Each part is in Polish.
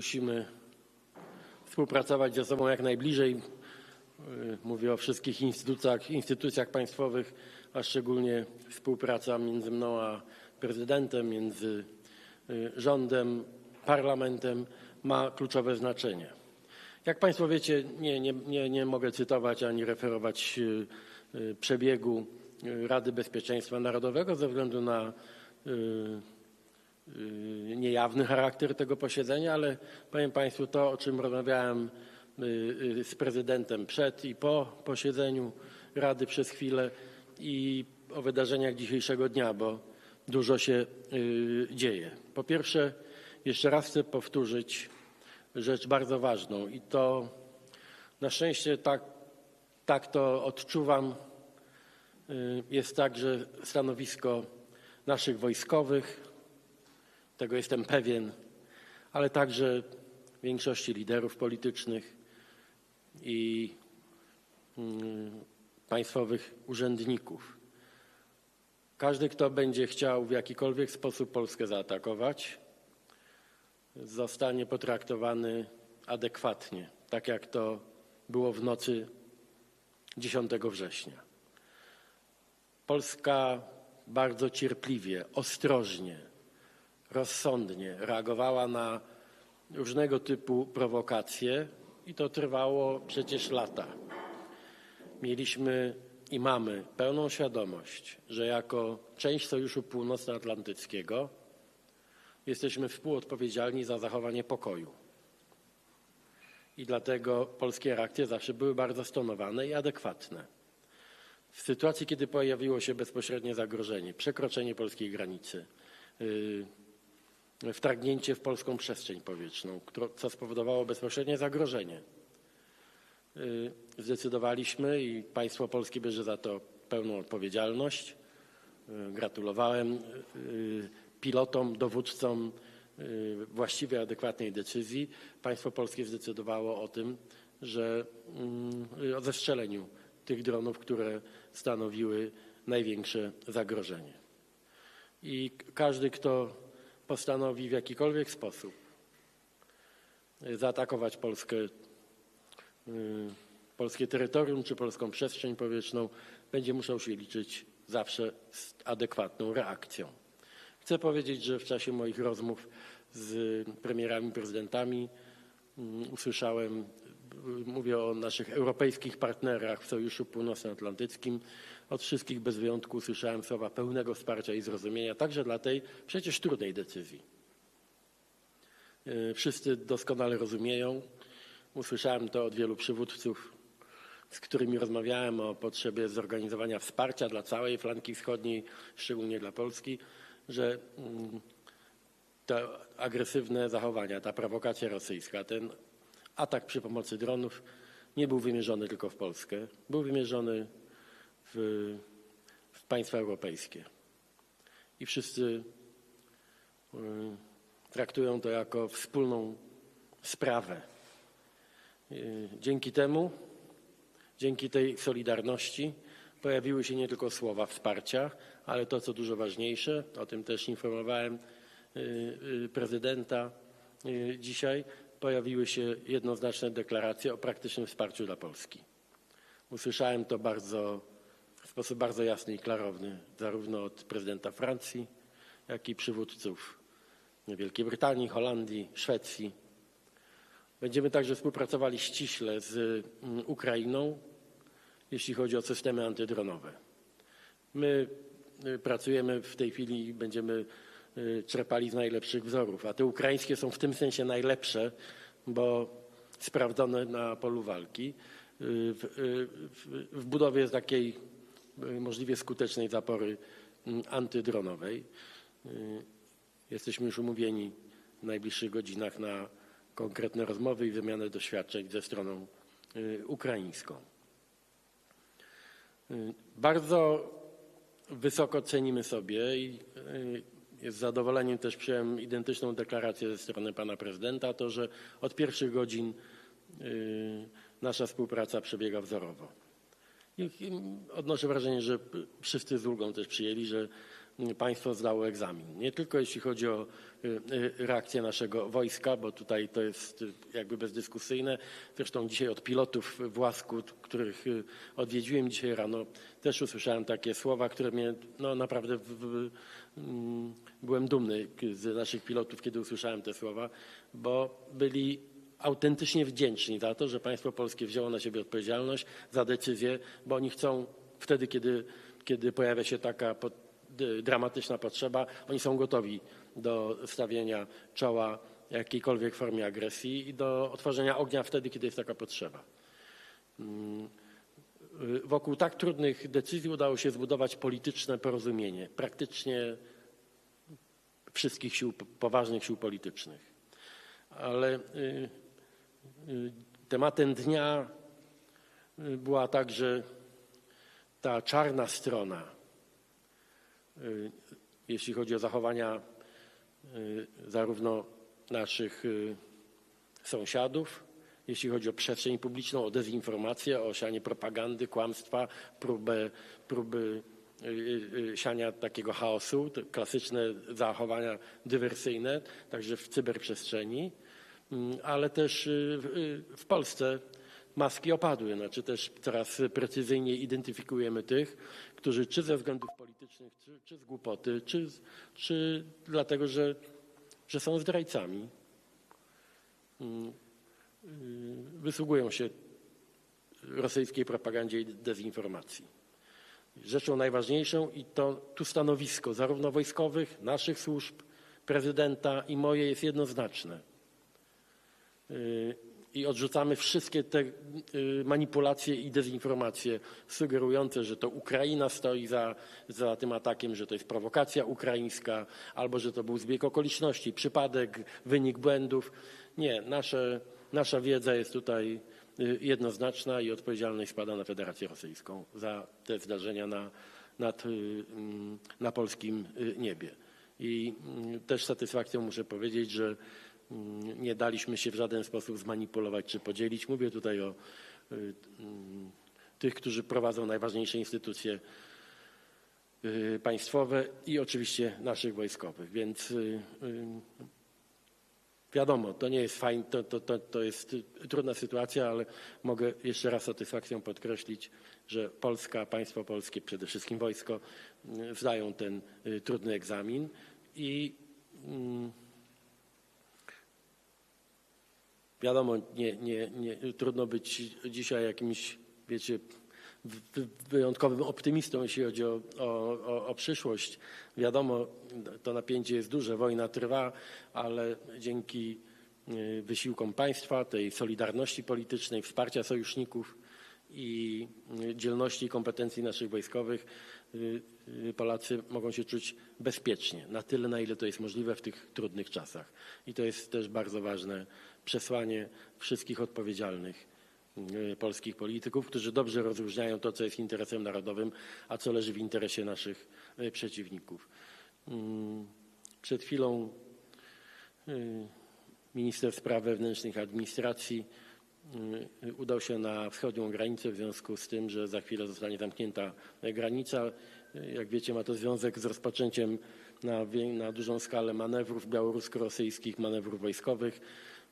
Musimy współpracować ze sobą jak najbliżej. Y, Mówię o wszystkich instytucjach, instytucjach państwowych, a szczególnie współpraca między mną a prezydentem, między y, rządem, parlamentem ma kluczowe znaczenie. Jak Państwo wiecie, nie, nie, nie, nie mogę cytować ani referować y, przebiegu Rady Bezpieczeństwa Narodowego ze względu na niejawny charakter tego posiedzenia, ale powiem Państwu to, o czym rozmawiałem y, y, z prezydentem przed i po posiedzeniu Rady przez chwilę i o wydarzeniach dzisiejszego dnia, bo dużo się y, dzieje. Po pierwsze, jeszcze raz chcę powtórzyć rzecz bardzo ważną i to na szczęście tak, tak to odczuwam. Y, Jest tak, że stanowisko naszych wojskowych, tego jestem pewien, ale także większości liderów politycznych i mm, państwowych urzędników. Każdy, kto będzie chciał w jakikolwiek sposób Polskę zaatakować, zostanie potraktowany adekwatnie, tak jak to było w nocy 10 września. Polska bardzo cierpliwie, ostrożnie, rozsądnie reagowała na różnego typu prowokacje i to trwało przecież lata. Mieliśmy i mamy pełną świadomość, że jako część Sojuszu Północnoatlantyckiego jesteśmy współodpowiedzialni za zachowanie pokoju. I dlatego polskie reakcje zawsze były bardzo stonowane i adekwatne. W sytuacji, kiedy pojawiło się bezpośrednie zagrożenie, przekroczenie polskiej granicy, yy, wtargnięcie w polską przestrzeń powietrzną, co spowodowało bezpośrednie zagrożenie, yy, zdecydowaliśmy i państwo polskie bierze za to pełną odpowiedzialność. Yy, Gratulowałem yy, pilotom, dowódcom właściwej, adekwatnej decyzji. Państwo polskie zdecydowało o tym, że yy, o zestrzeleniu tych dronów, które stanowiły największe zagrożenie. I każdy, kto postanowi w jakikolwiek sposób zaatakować Polskę, y, polskie terytorium czy polską przestrzeń powietrzną, będzie musiał się liczyć zawsze z adekwatną reakcją. Chcę powiedzieć, że w czasie moich rozmów z premierami, prezydentami mm, usłyszałem, y, mówię o naszych europejskich partnerach w Sojuszu Północnoatlantyckim, od wszystkich bez wyjątku usłyszałem słowa pełnego wsparcia i zrozumienia, także dla tej przecież trudnej decyzji. Y, Wszyscy doskonale rozumieją. Usłyszałem to od wielu przywódców, z którymi rozmawiałem o potrzebie zorganizowania wsparcia dla całej flanki wschodniej, szczególnie dla Polski, że mm, te agresywne zachowania, ta prowokacja rosyjska, ten atak przy pomocy dronów nie był wymierzony tylko w Polskę, był wymierzony w, w państwa europejskie. I wszyscy y, traktują to jako wspólną sprawę. Y, Dzięki temu, dzięki tej solidarności pojawiły się nie tylko słowa wsparcia, ale to, co dużo ważniejsze, o tym też informowałem y, prezydenta dzisiaj, pojawiły się jednoznaczne deklaracje o praktycznym wsparciu dla Polski. Usłyszałem to bardzo, w sposób bardzo jasny i klarowny, zarówno od prezydenta Francji, jak i przywódców Wielkiej Brytanii, Holandii, Szwecji. Będziemy także współpracowali ściśle z mm, Ukrainą, jeśli chodzi o systemy antydronowe. My y, pracujemy w tej chwili i będziemy y, czerpali z najlepszych wzorów, a te ukraińskie są w tym sensie najlepsze, bo sprawdzone na polu walki y, w, w, w budowie takiej możliwie skutecznej zapory mm, antydronowej. Y, Jesteśmy już umówieni w najbliższych godzinach na konkretne rozmowy i wymianę doświadczeń ze stroną y, ukraińską. Y, Bardzo wysoko cenimy sobie i z zadowoleniem też przyjąłem identyczną deklarację ze strony pana prezydenta, to że od pierwszych godzin nasza współpraca przebiega wzorowo. I odnoszę wrażenie, że wszyscy z ulgą też przyjęli, że państwo zdało egzamin. Nie tylko jeśli chodzi o y, y, reakcję naszego wojska, bo tutaj to jest y, jakby bezdyskusyjne. Zresztą dzisiaj od pilotów w Łasku, których odwiedziłem dzisiaj rano, też usłyszałem takie słowa, które mnie no, naprawdę w, w, mm, byłem dumny z naszych pilotów, kiedy usłyszałem te słowa, bo byli autentycznie wdzięczni za to, że państwo polskie wzięło na siebie odpowiedzialność za decyzję, bo oni chcą wtedy, kiedy, kiedy pojawia się taka po, d- dramatyczna potrzeba, oni są gotowi do stawienia czoła jakiejkolwiek formie agresji i do otworzenia ognia wtedy, kiedy jest taka potrzeba. Mm, Wokół tak trudnych decyzji udało się zbudować polityczne porozumienie praktycznie wszystkich sił, poważnych sił politycznych. Ale y, tematem dnia y, była także ta czarna strona, y, jeśli chodzi o zachowania y, zarówno naszych y, sąsiadów, jeśli chodzi o przestrzeń publiczną, o dezinformację, o sianie propagandy, kłamstwa, próby y, y, siania takiego chaosu, klasyczne zachowania dywersyjne, także w cyberprzestrzeni, ale też y, w, y, w Polsce maski opadły, znaczy też coraz precyzyjniej identyfikujemy tych, którzy czy ze względów politycznych, czy, czy z głupoty, czy, czy dlatego, że, że są zdrajcami, mm, y, wysługują się rosyjskiej propagandzie i dezinformacji. Rzeczą najważniejszą i to tu stanowisko zarówno wojskowych, naszych służb, prezydenta i moje jest jednoznaczne. Y, I odrzucamy wszystkie te y, manipulacje i dezinformacje sugerujące, że to Ukraina stoi za, za tym atakiem, że to jest prowokacja ukraińska, albo że to był zbieg okoliczności, przypadek, wynik błędów. Nie, nasze, nasza wiedza jest tutaj y, jednoznaczna i odpowiedzialność spada na Federację Rosyjską za te zdarzenia na, nad, mm, na polskim niebie. I mm, też satysfakcją muszę powiedzieć, że nie daliśmy się w żaden sposób zmanipulować czy podzielić. Mówię tutaj o y, mm, tych, którzy prowadzą najważniejsze instytucje y, państwowe i oczywiście naszych wojskowych. Więc y, wiadomo, to nie jest fajne, to, to, to, to jest trudna sytuacja, ale mogę jeszcze raz satysfakcją podkreślić, że Polska, państwo polskie, przede wszystkim wojsko, zdają ten trudny egzamin i mm, Wiadomo, nie, nie, nie, trudno być dzisiaj jakimś, wiecie, wy- wy- wyjątkowym optymistą, jeśli chodzi o, o, o, przyszłość. Wiadomo, to napięcie jest duże, wojna trwa, ale dzięki y, wysiłkom państwa, tej solidarności politycznej, wsparcia sojuszników i y, dzielności i kompetencji naszych wojskowych, Polacy mogą się czuć bezpiecznie, na tyle, na ile to jest możliwe w tych trudnych czasach. I to jest też bardzo ważne przesłanie wszystkich odpowiedzialnych y, polskich polityków, którzy dobrze rozróżniają to, co jest interesem narodowym, a co leży w interesie naszych y, przeciwników. Mm, Przed chwilą y, minister spraw wewnętrznych administracji y, udał się na wschodnią granicę w związku z tym, że za chwilę zostanie zamknięta granica. Y, Jak wiecie, ma to związek z rozpoczęciem na, na dużą skalę manewrów białorusko-rosyjskich, manewrów wojskowych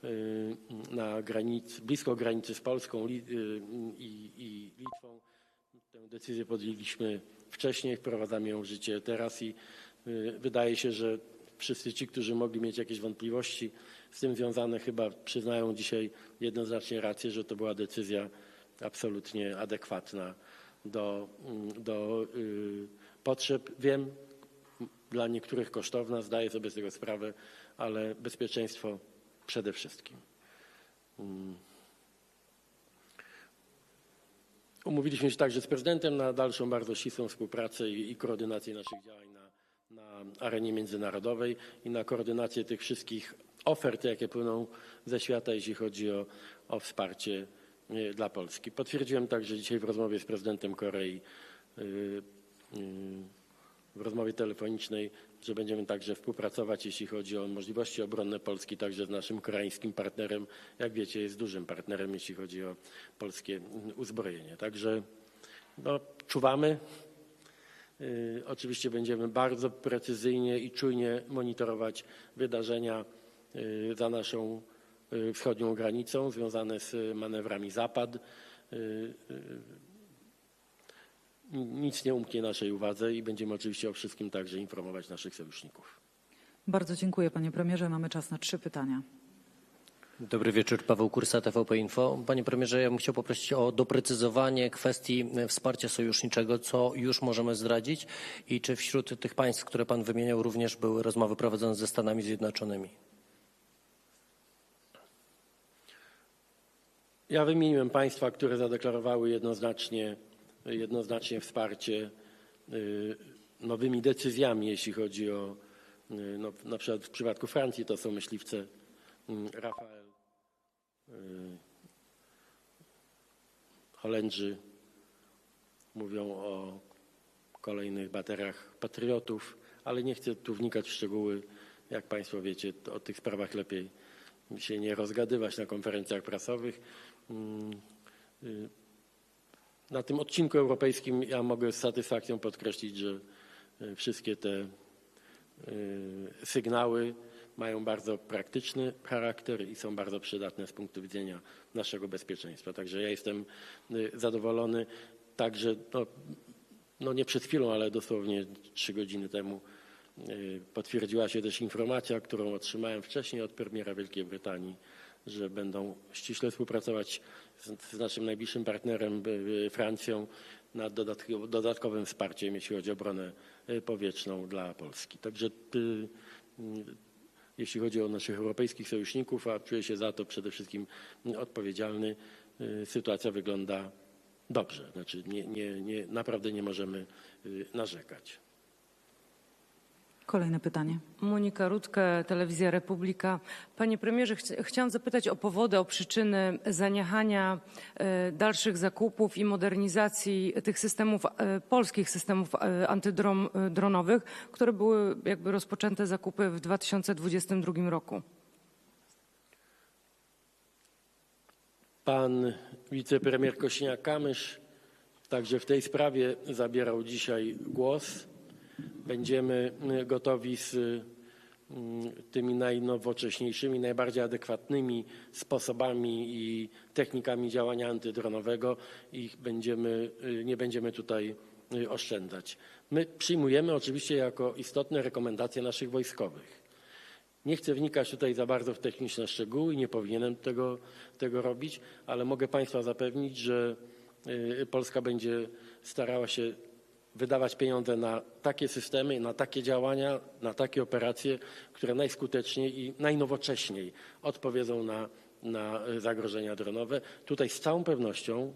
y, na granicy, blisko granicy z Polską Li- y, i, i Litwą. Tę decyzję podjęliśmy wcześniej, wprowadzamy ją w życie teraz i y, wydaje się, że wszyscy ci, którzy mogli mieć jakieś wątpliwości z tym związane, chyba przyznają dzisiaj jednoznacznie rację, że to była decyzja absolutnie adekwatna do, mm, do y, potrzeb. Wiem, dla niektórych kosztowna, zdaję sobie z tego sprawę, ale bezpieczeństwo przede wszystkim. Mm. Umówiliśmy się także z prezydentem na dalszą bardzo ścisłą współpracę i, i koordynację naszych działań na, arenie międzynarodowej i na koordynację tych wszystkich ofert, jakie płyną ze świata, jeśli chodzi o, o wsparcie e, dla Polski. Potwierdziłem także dzisiaj w rozmowie z prezydentem Korei y, y, w rozmowie telefonicznej, że będziemy także współpracować, jeśli chodzi o możliwości obronne Polski, także z naszym koreańskim partnerem. Jak wiecie, jest dużym partnerem, jeśli chodzi o polskie uzbrojenie. Także no, czuwamy, Oczywiście będziemy bardzo precyzyjnie i czujnie monitorować wydarzenia y, za naszą y, wschodnią granicą związane z manewrami Zapad. Y, y, Nic nie umknie naszej uwadze i będziemy oczywiście o wszystkim także informować naszych sojuszników. Bardzo dziękuję panie premierze. Mamy czas na trzy pytania. Dobry wieczór, Paweł Kursa, TVP Info. Panie premierze, ja bym chciał poprosić o doprecyzowanie kwestii wsparcia sojuszniczego, co już możemy zdradzić i czy wśród tych państw, które pan wymieniał, również były rozmowy prowadzone ze Stanami Zjednoczonymi. Ja wymieniłem państwa, które zadeklarowały jednoznacznie, jednoznacznie wsparcie y, nowymi decyzjami, jeśli chodzi o, y, no, na przykład w przypadku Francji to są myśliwce y, Rafael, Holendrzy mówią o kolejnych bateriach patriotów, ale nie chcę tu wnikać w szczegóły. Jak Państwo wiecie, o tych sprawach lepiej się nie rozgadywać na konferencjach prasowych. Mm, y, Na tym odcinku europejskim ja mogę z satysfakcją podkreślić, że y, wszystkie te y, sygnały mają bardzo praktyczny charakter i są bardzo przydatne z punktu widzenia naszego bezpieczeństwa. Także ja jestem y, zadowolony. Także no, no nie przed chwilą, ale dosłownie trzy godziny temu y, potwierdziła się też informacja, którą otrzymałem wcześniej od premiera Wielkiej Brytanii, że będą ściśle współpracować z, z naszym najbliższym partnerem y, Francją nad dodatk- dodatkowym wsparciem, jeśli chodzi o obronę powietrzną dla Polski. Także jeśli chodzi o naszych europejskich sojuszników, a czuję się za to przede wszystkim odpowiedzialny, y, sytuacja wygląda dobrze. Znaczy nie, nie, nie, naprawdę nie możemy y, narzekać. Kolejne pytanie. Monika Rutkę, Telewizja Republika. Panie premierze, chci- chciałam zapytać o powody, o przyczyny zaniechania e, dalszych zakupów i modernizacji tych systemów, e, polskich systemów e, antydronowych, które były jakby rozpoczęte zakupy w 2022 roku. Pan wicepremier Kośniak-Kamysz także w tej sprawie zabierał dzisiaj głos. Będziemy y, gotowi z y, tymi najnowocześniejszymi, najbardziej adekwatnymi sposobami i technikami działania antydronowego i będziemy, y, nie będziemy tutaj oszczędzać. My przyjmujemy oczywiście jako istotne rekomendacje naszych wojskowych. Nie chcę wnikać tutaj za bardzo w techniczne szczegóły i nie powinienem tego, tego robić, ale mogę Państwa zapewnić, że Polska będzie starała się wydawać pieniądze na takie systemy, na takie działania, na takie operacje, które najskuteczniej i najnowocześniej odpowiedzą na, na zagrożenia dronowe. Tutaj z całą pewnością,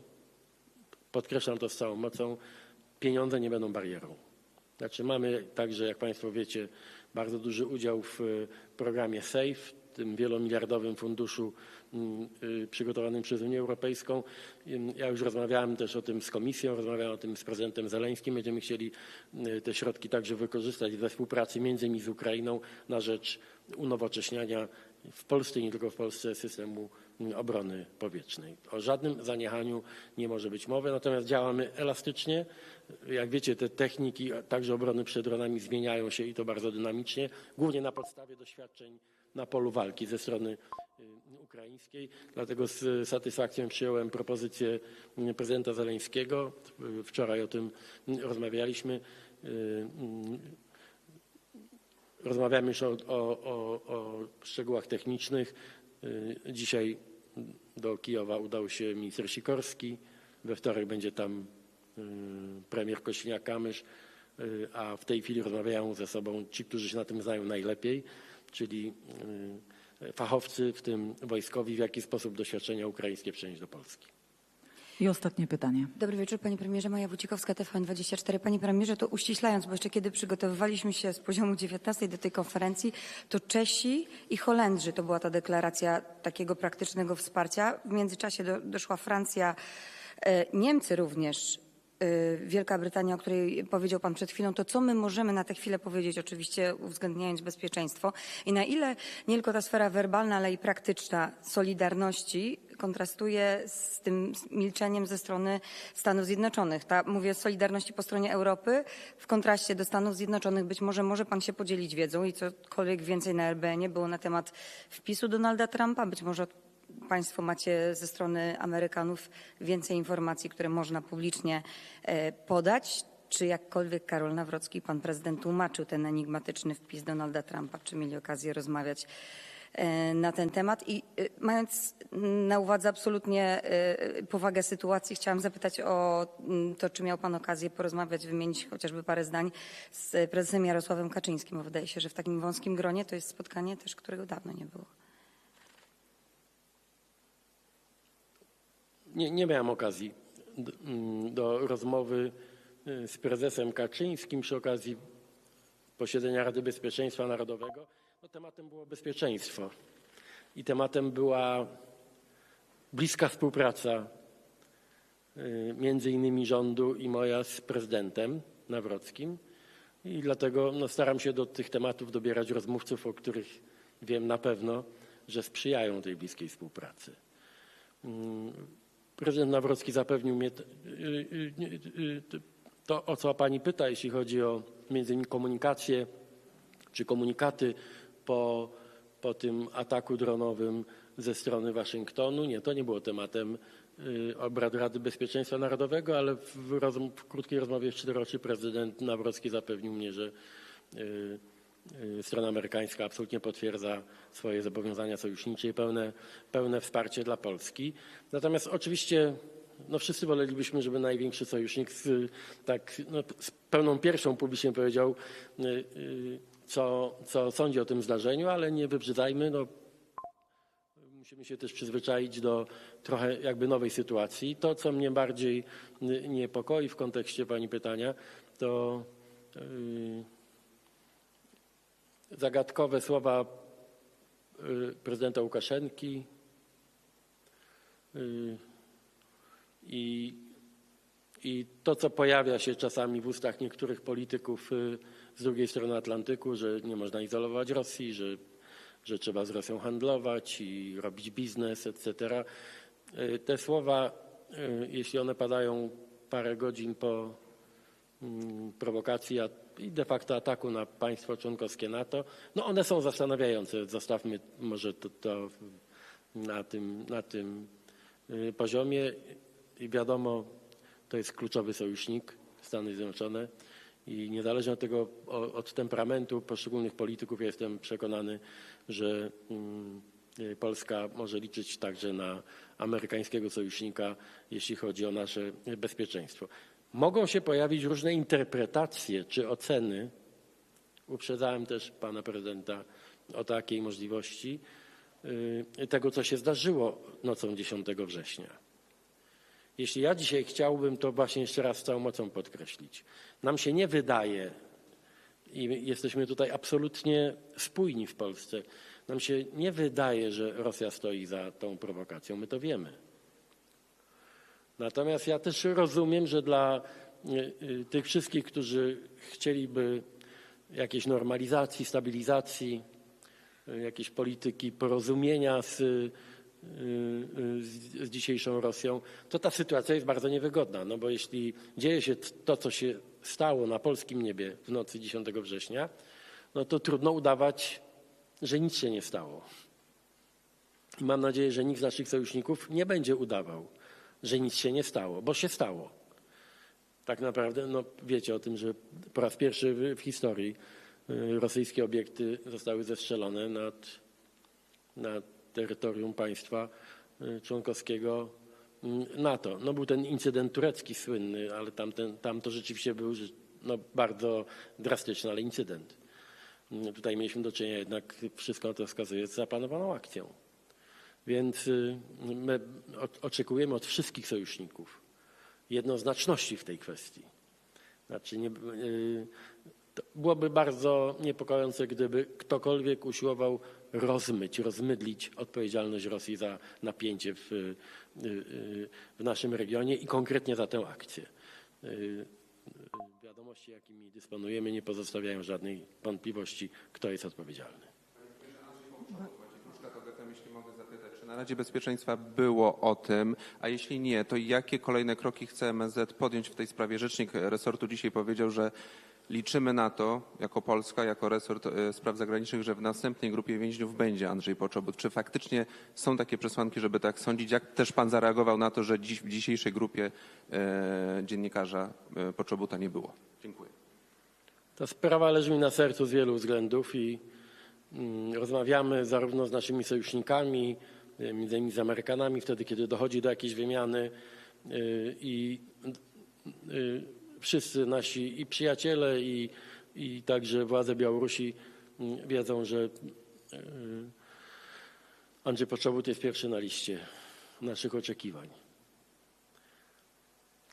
podkreślam to z całą mocą, pieniądze nie będą barierą. Znaczy mamy także, jak Państwo wiecie, bardzo duży udział w y, programie SAFE, tym wielomiliardowym funduszu mm, y, przygotowanym przez Unię Europejską. Ja już rozmawiałem też o tym z Komisją, rozmawiałem o tym z prezydentem Zeleńskim. Będziemy chcieli y, te środki także wykorzystać we współpracy między innymi z Ukrainą na rzecz unowocześniania w Polsce i nie tylko w Polsce systemu mm, obrony powietrznej. O żadnym zaniechaniu nie może być mowy, natomiast działamy elastycznie. Jak wiecie, te techniki, także obrony przed dronami zmieniają się i to bardzo dynamicznie, głównie na podstawie doświadczeń na polu walki ze strony y, ukraińskiej. Dlatego z satysfakcją przyjąłem propozycję y, prezydenta Zeleńskiego. Y, Wczoraj o tym y, rozmawialiśmy. Y, y, Rozmawiamy już o, o, o, szczegółach technicznych. Dzisiaj do Kijowa udał się minister Sikorski. We wtorek będzie tam premier Kośniak-Kamysz, a w tej chwili rozmawiają ze sobą ci, którzy się na tym znają najlepiej, czyli y, fachowcy, w tym wojskowi, w jaki sposób doświadczenia ukraińskie przenieść do Polski. I ostatnie pytanie. Dobry wieczór, panie premierze. Maja Wójcikowska, TVN24. Panie premierze, to uściślając, bo jeszcze kiedy przygotowywaliśmy się z poziomu 19 do tej konferencji, to Czesi i Holendrzy to była ta deklaracja takiego praktycznego wsparcia. W międzyczasie do, doszła Francja, e, Niemcy również. E, Wielka Brytania, o której powiedział Pan przed chwilą, to co my możemy na tę chwilę powiedzieć, oczywiście uwzględniając bezpieczeństwo i na ile nie tylko ta sfera werbalna, ale i praktyczna solidarności kontrastuje z tym milczeniem ze strony Stanów Zjednoczonych. Ta, mówię o solidarności po stronie Europy w kontraście do Stanów Zjednoczonych. Być może może pan się podzielić wiedzą i cokolwiek więcej na RBN-ie było na temat wpisu Donalda Trumpa. Być może Państwo macie ze strony Amerykanów więcej informacji, które można publicznie e, podać. Czy jakkolwiek Karol Nawrocki, pan prezydent, tłumaczył ten enigmatyczny wpis Donalda Trumpa? Czy mieli okazję rozmawiać e, na ten temat? I e, mając na uwadze absolutnie powagę sytuacji, chciałam zapytać o mm, to, czy miał pan okazję porozmawiać, wymienić chociażby parę zdań z prezesem Jarosławem Kaczyńskim, bo wydaje się, że w takim wąskim gronie to jest spotkanie też, którego dawno nie było. Nie, nie miałem okazji d- mm, do rozmowy y, z prezesem Kaczyńskim przy okazji posiedzenia Rady Bezpieczeństwa Narodowego. No, tematem było bezpieczeństwo i tematem była bliska współpraca y, między innymi rządu i moja z prezydentem Nawrockim. I dlatego no, staram się do tych tematów dobierać rozmówców, o których wiem na pewno, że sprzyjają tej bliskiej współpracy. Prezydent Nawrocki zapewnił mnie y, y, y, to, o co pani pyta, jeśli chodzi o między innymi komunikację czy komunikaty po, po tym ataku dronowym ze strony Waszyngtonu. Nie, to nie było tematem obrad Rady Bezpieczeństwa Narodowego, ale w, w krótkiej rozmowie w cztery oczy prezydent Nawrocki zapewnił mnie, że strona amerykańska absolutnie potwierdza swoje zobowiązania sojusznicze i pełne, pełne wsparcie dla Polski. Natomiast oczywiście no wszyscy wolelibyśmy, żeby największy sojusznik z, tak, no, z pełną pierwszą publicznie powiedział, y, y, co, co sądzi o tym zdarzeniu, ale nie wybrzydzajmy. No, musimy się też przyzwyczaić do trochę jakby nowej sytuacji. To, co mnie bardziej y, niepokoi w kontekście pani pytania, to y, zagadkowe słowa y, prezydenta Łukaszenki y, i, i to, co pojawia się czasami w ustach niektórych polityków y, z drugiej strony Atlantyku, że nie można izolować Rosji, że, że trzeba z Rosją handlować i robić biznes, etc. Te słowa, jeśli one padają parę godzin po mm, prowokacji i de facto ataku na państwo członkowskie NATO, no one są zastanawiające. Zostawmy może to, to na tym, na tym y, poziomie. I wiadomo, to jest kluczowy sojusznik Stany Zjednoczone i niezależnie od tego, od temperamentu poszczególnych polityków, ja jestem przekonany, że mm, y, Polska może liczyć także na amerykańskiego sojusznika, jeśli chodzi o nasze bezpieczeństwo. Mogą się pojawić różne interpretacje czy oceny. Uprzedzałem też pana prezydenta o takiej możliwości y, tego, co się zdarzyło nocą 10 września. Jeśli ja dzisiaj chciałbym to właśnie jeszcze raz całą mocą podkreślić, nam się nie wydaje, i jesteśmy tutaj absolutnie spójni w Polsce, nam się nie wydaje, że Rosja stoi za tą prowokacją. My to wiemy. Natomiast ja też rozumiem, że dla y, y, tych wszystkich, którzy chcieliby jakiejś normalizacji, stabilizacji, y, jakiejś polityki porozumienia z, z, dzisiejszą Rosją, to ta sytuacja jest bardzo niewygodna. No bo jeśli dzieje się to, co się stało na polskim niebie w nocy 10 września, no to trudno udawać, że nic się nie stało. I mam nadzieję, że nikt z naszych sojuszników nie będzie udawał, że nic się nie stało, bo się stało. Tak naprawdę, no wiecie o tym, że po raz pierwszy w, historii y, rosyjskie obiekty zostały zestrzelone nad, nad terytorium państwa y, członkowskiego mm, NATO. No był ten incydent turecki słynny, ale tamten, tam to rzeczywiście był no, bardzo drastyczny, ale incydent. Tutaj mieliśmy do czynienia jednak, wszystko to wskazuje, z zaplanowaną akcją. Więc y, my oczekujemy od wszystkich sojuszników jednoznaczności w tej kwestii. Znaczy nie, y, byłoby bardzo niepokojące, gdyby ktokolwiek usiłował rozmyć, rozmydlić odpowiedzialność Rosji za napięcie w, y, w naszym regionie i konkretnie za tę akcję. Wiadomości, jakimi dysponujemy, nie pozostawiają żadnej wątpliwości, kto jest odpowiedzialny. Wojciech Kruczka, to GFM, jeśli mogę zapytać, czy na Radzie Bezpieczeństwa było o tym, a jeśli nie, to jakie kolejne kroki chce MSZ podjąć w tej sprawie? Rzecznik resortu dzisiaj powiedział, że liczymy na to, jako Polska, jako resort e, spraw zagranicznych, że w następnej grupie więźniów będzie Andrzej Poczobut. Czy faktycznie są takie przesłanki, żeby tak sądzić? Jak też pan zareagował na to, że dziś w dzisiejszej grupie e, dziennikarza e, Poczobuta nie było? Dziękuję. Ta sprawa leży mi na sercu z wielu względów i mm, rozmawiamy zarówno z naszymi sojusznikami, między innymi z Amerykanami, wtedy kiedy dochodzi do jakiejś wymiany y, i y, wszyscy nasi i przyjaciele i, i także władze Białorusi mm, wiedzą, że y, Andrzej Poczobut jest pierwszy na liście naszych oczekiwań.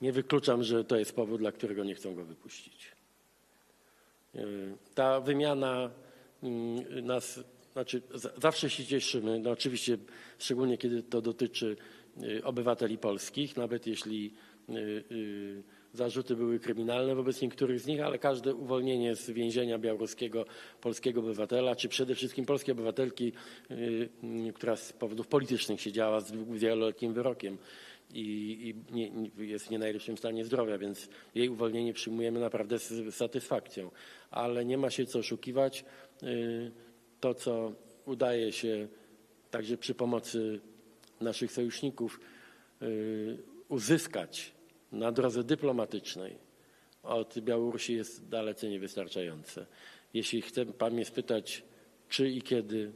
Nie wykluczam, że to jest powód, dla którego nie chcą go wypuścić. Ta wymiana mm, nas, znaczy zawsze się cieszymy, no oczywiście szczególnie kiedy to dotyczy y, obywateli polskich, nawet jeśli y, y, zarzuty były kryminalne wobec niektórych z nich, ale każde uwolnienie z więzienia białoruskiego polskiego obywatela, czy przede wszystkim polskiej obywatelki, która z powodów politycznych siedziała z wieloletnim wyrokiem i, i nie, jest w nie najlepszym stanie zdrowia, więc jej uwolnienie przyjmujemy naprawdę z satysfakcją. Ale nie ma się co oszukiwać. To, co udaje się także przy pomocy naszych sojuszników y, uzyskać na drodze dyplomatycznej od Białorusi jest dalece niewystarczające. Jeśli chce pan mnie spytać, czy i kiedy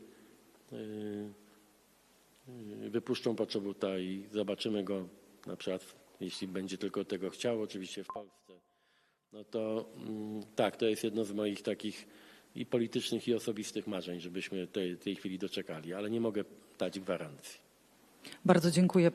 y, y, wypuszczą Poczobuta i zobaczymy go na przykład, jeśli będzie tylko tego chciał, oczywiście w Polsce, no to mm, tak, to jest jedno z moich takich i politycznych, i osobistych marzeń, żebyśmy tej, tej chwili doczekali, ale nie mogę dać gwarancji. Bardzo dziękuję.